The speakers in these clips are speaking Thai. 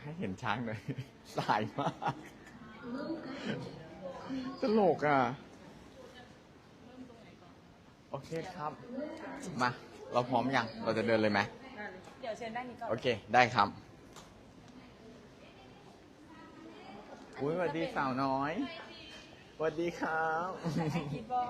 ให้เห็นช้างหน่อย สายมาก ตลกอะ โอเคครับ มา เราพร้อมยัง เราจะเดินเลยไหม เดี๋ยวเชิญด้านนี้ก่อนโอเค ได้ครับ อุ้ยสวัสดีสาวน้อยส วัสดีครับคิดบอ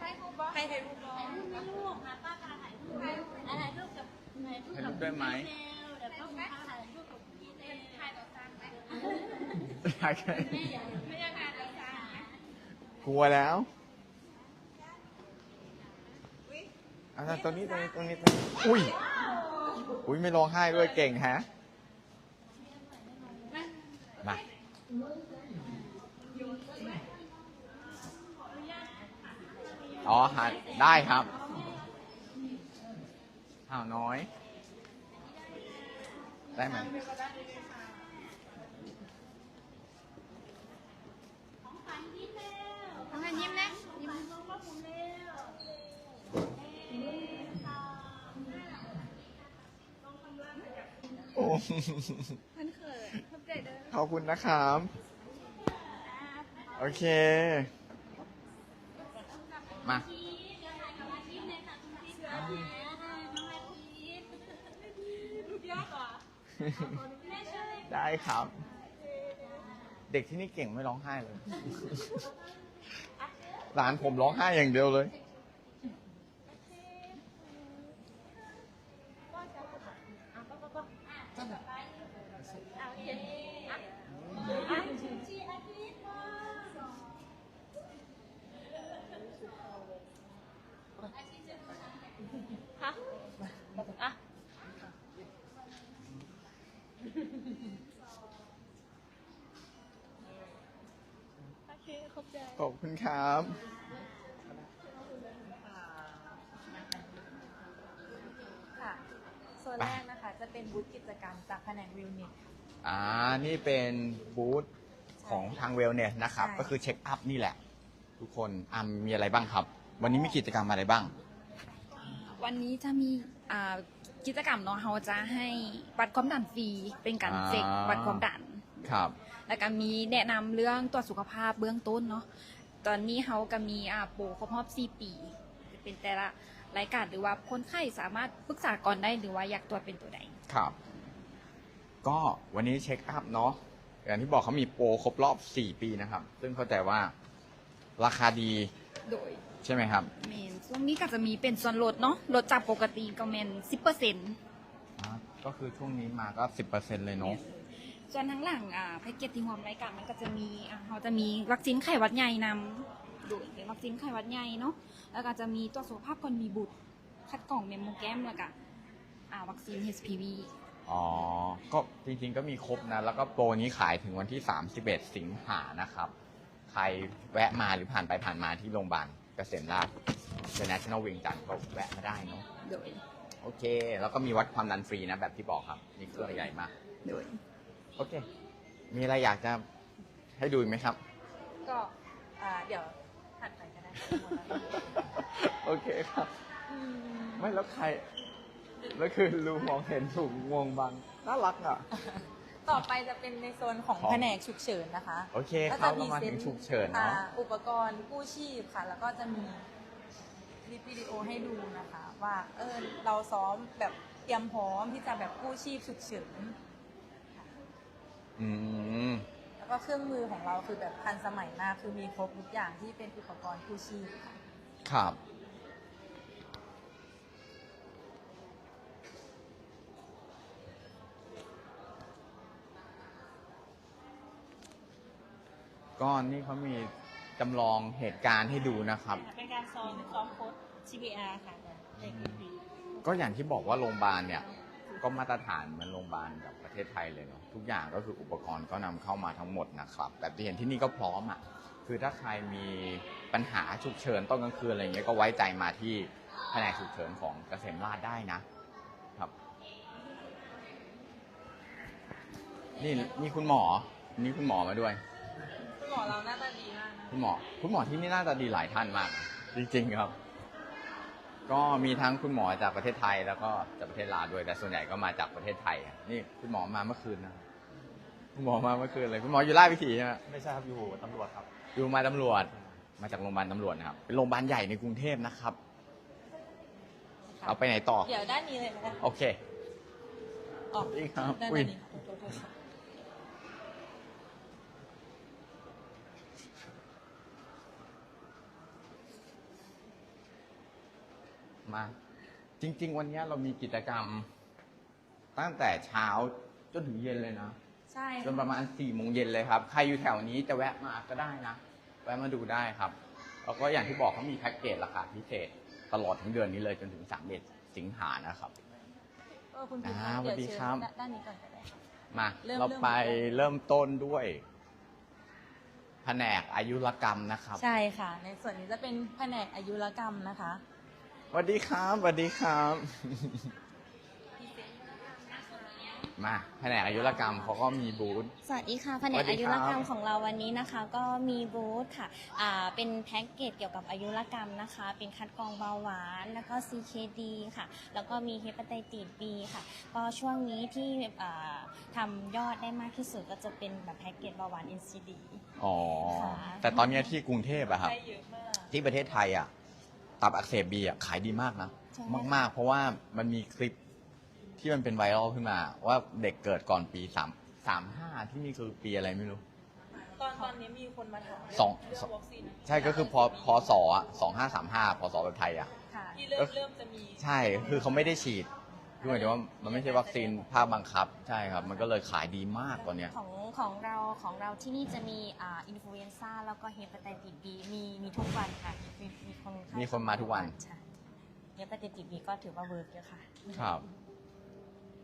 ให้รูปบอให้ให้รูปบอถ่ายรูปค่ะป้าการถ่ายรูปถ่ายรูปกับถ่ายรูปถ่ายกัรูปด้วยไหมพี่เดี๋ยวป้าพาถ่ายรูปกับพี่เต้ถ่ายต่อซ้ำไหมอยากให้ไม่อยากไม่อยากถ่ายต่อซ้ำไหมกลัวแล้วอะตรงนี้ตรงนี้ตรงนี้ตรงนี้อุ้ยอุ้ยไม่ร้องไห้ด้วยเก่งฮะมา อ๋อหันได้ครับอ้าวน้อย ได้ไหมทำงานยิ้มนะยิ้มโอ้มันเขินขอบใจเด้อขอบคุณนะครับ โอเค มาพีทเดี๋ยวถ่ายกับอาทิตย์เลยค่ะคุณพีทค่ะน้องอาทิตย์รูปยากอะแม่ช่วยได้ครับ เด็กที่นี่เก่งไม่ร้องไห้เลย หลานผมร้องไห้อย่างเดียวเลย โอเคอะอะชีอาทิตย์มาฮะอะ โอเค ขอบใจขอบคุณครับค่ะโซนแรกนะคะจะเป็นบูธกิจกรรมจากแผนกวิวเน็ตอ่านี่เป็นบูธของทางเวลเนี่ยนะครับ ใช่ ก็คือเช็คอัพนี่แหละ ทุกคนอ่ามีอะไรบ้างครับ วันนี้มีกิจกรรมอะไรบ้าง วันนี้จะมีอ่ากิจกรรมเนาะเขาจะให้วัดความดันฟรีเป็นการอ่าเช็ควัดความดัน ครับ แล้วก็มีแนะนำเรื่องตรวจสุขภาพเบื้องต้นเนาะตอนนี้เขาก็มีอ่าโปรครบรอบ4ปี เป็นแต่ละรายการหรือว่าคนไข้สามารถปรึกษาก่อนได้หรือว่าอยากตรวจเป็นตัวใด ครับ ก็วันนี้เช็คอัพเนาะอย่างที่บอกเขามีโปรครบรอบ 4 ปีนะครับ ซึ่งเข้าใจว่าราคาดีโดยใช่ไหมครับเมนช่วงนี้ก็จะมีเป็นส่วนลดเนาะลดจากปกติก็เมนสิบเปอร์เซ็นต์อ่าก็คือช่วงนี้มาก็ 10%เลยเนาะ ส่วนทั้งหลังอ่าแพ็กเกจที่รวมรายการมันก็จะมีอ่าเขาจะมีวัคซีนไข้หวัดใหญ่นำโดยเป็นวัคซีนไข้หวัดใหญ่เนาะแล้วก็จะมีตัวจสุขภาพคนมีบุตร คัดกรองเมมโมแกรมแล้วก็อ่าวัคซีน HPV อ๋อ ก็จริงๆก็มีครบนะ แล้วก็โปรนี้ขายถึงวันที่ 31 สิงหานะครับ ใครแวะมาหรือผ่านไปผ่านมาที่โรงพยาบาลเกษมราช International เวียงจันทร์ก็แวะมาได้เนาะโดยโอเค แล้วก็มีวัดความดันฟรีนะแบบที่บอกครับ นี่เครื่องใหญ่มากโดย โอเค มีอะไรอยากจะให้ดูอีกไหมครับ ก็อ่าเดี๋ยวถัดไปก็ได้โอเคครับไม่แล้วใคร แล้วคือรูมองเห็นถูกงวงบัง น่ารักอะ ต่อไปจะเป็นในโซนของของแผนกฉุกเฉินนะคะโอเคก็ครัจะบเรามาถึงซ็ตฉุกเฉินเนาะอ่อุปกรณ์กู้ชีพค่ะ แล้วก็จะมีคลิปวิดีโอให้ดูนะคะ ว่าเออเราซ้อมแบบเตรียมพร้อมที่จะแบบกู้ชีพฉุกเฉิน อืมแล้วก็เครื่องมือของเราคือแบบทันสมัยมากคือมีครบทุกอย่างที่เป็นอุปกรณ์กู้ชีพค่ะครับ ก็นี่เขามีจำลองเหตุการณ์ให้ดูนะครับ เป็นการซ้อมซ้อมโค้ด CPR ค่ะเด็กดีก็อย่างที่บอกว่าโรงพยาบาลเนี่ย ก็มาตรฐานเหมือนโรงพยาบาลกับประเท ศไทยเลยเนาะทุกอย่างก็คืออุปกรณ์ก็นำเข้ามาทั้งหมดนะครับแบบที่เห็นที่นี่ก็พร้อมอะคือถ้าใครมีปัญหาฉุกเฉินตอนกลางคืนอะไรเงี้ยก็ไว้ใจมาที่แผนกฉุกเฉินของเกษมราชได้นะครับ นี่นี่คุณหมอนี่คุณหมอมาด้วย คุณหมอเราหน้าตาดีมากนะคุณหมอ คุณหมอที่นี่น่าจะดีหลายท่านมาก จริงๆครับ ก็มีทั้งคุณหมอจากประเทศไทย แล้วก็จากประเทศลาวด้วยแต่ส่วนใหญ่ก็มาจากประเทศไทยอะนี่คุณหมอมาเมื่อคืนนะคุณหมอมาเมื่อคืนเลยคุณหมออยู่ราชวิถีใช่ไหมไม่ใช่ครับอยู่ตำรวจครับ อยู่โรงพยาบาลตำรวจมาจากโรงพยาบาลตำรวจนะครับเป็นโรงพยาบาลใหญ่ในกรุงเทพนะครับ เอาไปไหนต่อ เดี๋ยวด้านนี้เลยนะคะโอเค ออกนี่ครับด้านอุ้ยนี้ค่ะโทษโทษค่ะ มา จริง ๆ วันนี้เรามีกิจกรรม ตั้งแต่เช้าจนถึงเย็นเลยนะใช่จนประมาณ4ี่โมงเย็นเลยครับ ใครอยู่แถวนี้จะแวะมาก็ได้นะ แวะมาดูได้ครับ แล้วก็อย่างที่บอกเขามีแพ็กเกจราคาพิเศษ ตลอดทั้งเดือนนี้เลยจนถึง3เดือนสิงหานะครับเออคุณพิมพ์อ่าคะเดี๋ยวสวัสดีเชิญครับด้านนี้ก่อนก็ได้ค่ะ มา เริ่มเราไปเริ่มเริ่มต้นด้วยแผนกอายุรกรรมนะครับ ใช่ค่ะ ในส่วนนี้จะเป็นแผนกอายุรกรรมนะคะ สวัสดีครับสวัสดีครับ มาแผนกอายุรกรรมเขาก็มีบูธ สวัสดีค่ะแผนสวักสดีอายุครัรบกรรมของเราวันนี้นะคะ ก็มีบูธค่ะอ่าเป็นแพ็กเกจเกี่ยวกับอายุรกรรมนะคะ เป็นคัดกรองเบาหวาน แล้วก็ CKD ค่ะ แล้วก็มีเฮปาไตติส B ค่ะ ก็ช่วงนี้ที่อ่าทำยอดได้มากที่สุดก็จะเป็นแบบแพ็กเกจเบาหวาน NCD อ๋อ ค่ะ แต่ตอนเนี้ยที่กรุงเทพอะครับได้เยอะมากที่ประเทศไทยอะ ตับอักเสบบีอะขายดีมากนะใช่ไหมมาก ๆ เพราะว่ามันมีคลิปที่มันเป็นไวรัลขึ้นมา ว่าเด็กเกิดก่อนปีสามสามห้าที่นี่คือปีอะไรไม่รู้ ตอนตอนนี้มีคนมาถามสอง เรื่องวัคซีนใช่ก็คือพอพศอะสองห้าสามห้าพศแบบไทยอะ ค่ะ ที่เริ่มเริ่มจะมีใช่คือเขาไม่ได้ฉีดคือหมายถึงว่ามันไม่ใช่วัคซีนภาคบังคับ ใช่ครับ มันก็เลยขายดีมากตอนเนี้ย ของของเราของเราที่นี่จะมีอ่าอินฟลูเอนซ่าแล้วก็เฮปาไตติส B มีมีทุกวันค่ะ มีมีคนไข้ มีคนมาทุกวัน ใช่เฮปาไตติส B ก็ถือว่าเวิร์กเยอะค่ะ ครับ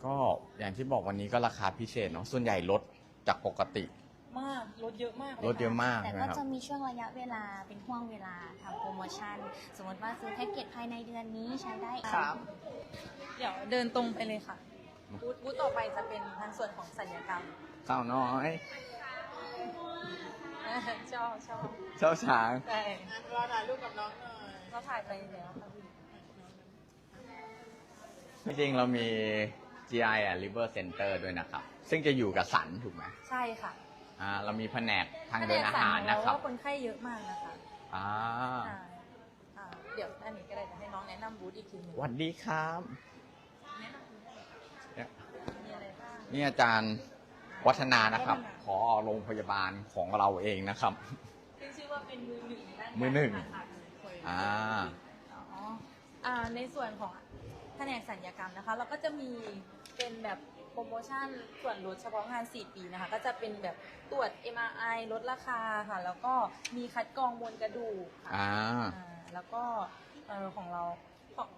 ก็อย่างที่บอกวันนี้ก็ราคาพิเศษเนาะส่วนใหญ่ลดจากปกติ มากลดเยอะมากลลดเยอะมากแต่ใช่ไหมก็ครับจะมีช่วงระยะเวลาเป็นห่วงเวลาทำโปรโมชั่น สมมติว่าซื้อแพ็กเกจภายในเดือนนี้ใช้ได้ครับ เดี๋ยวเดินตรงไปเลยค่ะบูธบูธต่อไปจะเป็นทางส่วนของสัญญกรรมสาวน้อยชอบชอบเจ้าช้าง ใช่รอถ่ายรูปกับน้องหน่อย เราถ่ายไปแล้วค่ะพี่ จริงๆเรามี GI อะ Liver Center ด้วยนะครับ ซึ่งจะอยู่กับสันถูกไหมใช่ค่ะอ่าเรามีแผนกทางเดินอาหารนะครับแผกสั่งของเาว่าคนไข้เยอะมากนะคะอ่าใช่อ่าเดี๋ยวอันนี้ก็ได้จะให้น้องแนะนำบูธอีกทีหนึงสวัสดีครับแนะนำบูธได้เนี่ยมีอะไรบ้าง นี่อาจารย์วัฒนานะครับขอโรงพยาบาลของเราเองนะครับซึ่งชื่อว่าเป็นมือหนึ่งด้านมือหนึ่งการผ่าตัดคน อ่า อ๋ออ่าในส่วนของแผนกสัญญกรรมนะคะ เราก็จะมีเป็นแบบโปรโมชั่นส่วนลดเฉพาะงาน 4 ปีนะคะ ก็จะเป็นแบบตรวจ MRI ลดราคาค่ะ แล้วก็มีคัดกรองมวลกระดูกค่ะอ่า อ่าแล้วก็เออของเราของ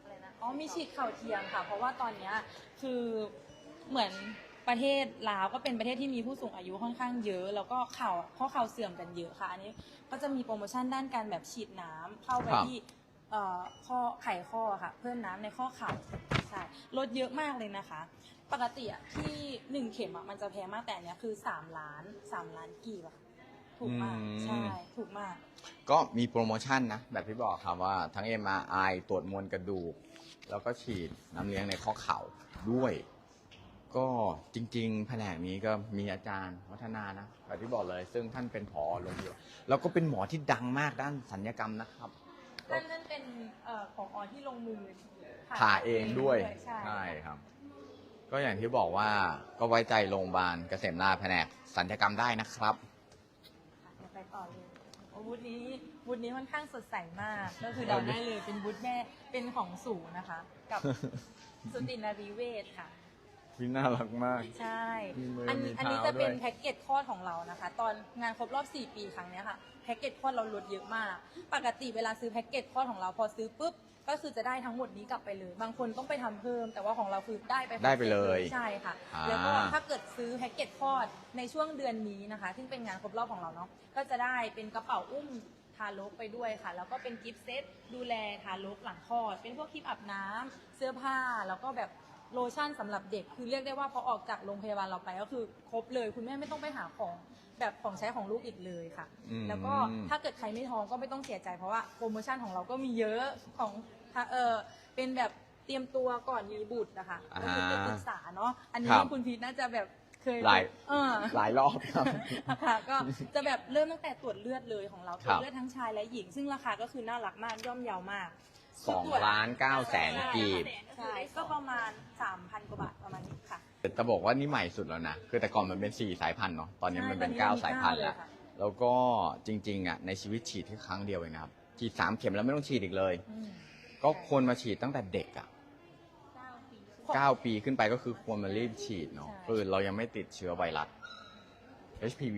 อะไรนะอ๋อมีฉีดเข่าเทียมค่ะ เพราะว่าตอนเนี้ยคือเหมือน ประเทศลาวก็เป็นประเทศที่มีผู้สูงอายุค่อนข้างเยอะ แล้วก็เข่าข้อเข่าเสื่อมกันเยอะค่ะอันนี้ก็จะมีโปรโมชั่นด้านการแบบฉีดน้ำเข้าไปครับ ที่เอ่อข้อไขข้อค่ะ เพิ่มน้ำในข้อเข่าใช่ลดเยอะมากเลยนะคะ ปกติอะที่หนึ่งเข็มอะมันจะแพงมากแต่อันเนี้ยคือสามล้านสามล้านกีบอะค่ะถูกมากอืม ใช่ถูกมาก ก็มีโปรโมชั่นนะ แบบที่บอกครับว่าทั้ง MRI ตรวจมวลกระดูก แล้วก็ฉีดน้ำเลี้ยงในข้อเข่าด้วย ก็จริง ๆ แผนกนี้ก็มีอาจารย์วัฒนานะแบบที่บอกเลย ซึ่งท่านเป็นผอโรงพยาบาลแล้วก็เป็นหมอที่ดังมากด้านสัญญกรรมนะครับ ท่านนั่นเป็นเอ่อของออที่ลงมือผ่าเองด้วยใช่ ใช่ครับ ก็อย่างที่บอกว่าก็ไว้ใจโรงพยาบาลเกษมราชแผนกสัญญกรรมได้นะครับเดี๋ยวไปต่อเลยโอ้บูธนี้บูธนี้ค่อนข้างสดใสมาก ก็คือเดาได้เลยเป็นบูธแม่เป็นของสูงนะคะ กับ สุตินารีเวชค่ะ พี่น่ารักมาก ใช่ มีมืออันมีอันนี้เท้าจะเป็นด้วย แพ็กเกจคลอดของเรานะคะ ตอนงานครบรอบ 4 ปีครั้งเนี้ยค่ะแพ็กเกจคลอดเราลดเยอะมาก ปกติเวลาซื้อแพ็กเกจคลอดของเราพอซื้อปุ๊บก็คือจะได้ทั้งหมดนี้กลับไปเลย บางคนต้องไปทำเพิ่ม แต่ว่าของเราคือได้ไปได้ไปเลยใช่ค่ะ อ่า แล้วก็ถ้าเกิดซื้อแพ็กเกจคลอดในช่วงเดือนนี้นะคะ ซึ่งเป็นงานครบรอบของเราเนาะก็จะได้เป็นกระเป๋าอุ้มทารกไปด้วยค่ะ แล้วก็เป็นกิฟต์เซตดูแลทารกหลังคลอด เป็นพวกครีมอาบน้ำเสื้อผ้าแล้วก็แบบ โลชั่นสำหรับเด็ก คือเรียกได้ว่าพอออกจากโรงพยาบาลเราไปก็คือครบเลย คุณแม่ไม่ต้องไปหาของแบบของใช้ของลูกอีกเลยค่ะ อืม แล้วก็ถ้าเกิดใครไม่ท้องก็ไม่ต้องเสียใจเพราะว่าโปรโมชั่นของเราก็มีเยอะของค่ะเออเป็นแบบเตรียมตัวก่อนมีบุตรนะคะอ่าก็คือไปปรึกษาเนาะอันนี้ครับคุณพีทน่าจะแบบเคยหลาย เออ หลายรอบครับ ค่ะก็จะแบบเริ่มตั้งแต่ตรวจเลือดเลยของเราตครรัวจบเลือดทั้งชายและหญิง ซึ่งราคาก็คือน่ารักมากย่อมเยาวมาก สองล้านเก้าแสนกีบใช่ก็ประมาณ 3,000 กว่าบาทประมาณนี้ค่ะแต่จะบอกว่านี่ใหม่สุดแล้วนะ คือแต่ก่อนมันเป็นสี่สายพันธุ์เนาะ ตอนนี้มันเป็นใช่เก้าตอนนี้สายพันธุ์มีแล้วเก้าเลยค่ะแล้วก็จริงๆอะในชีวิตฉีดแค่ครั้งเดียวเองนะครับ ฉีดสามเข็มแล้วไม่ต้องฉีดอีกเลยอืมก็ควรมาฉีดตั้งแต่เด็กอะเก้าปีขึ้นไปก็คือควรมารีบฉีดเนาะใช่คือเรายังไม่ติดเชื้อไวรัส HPV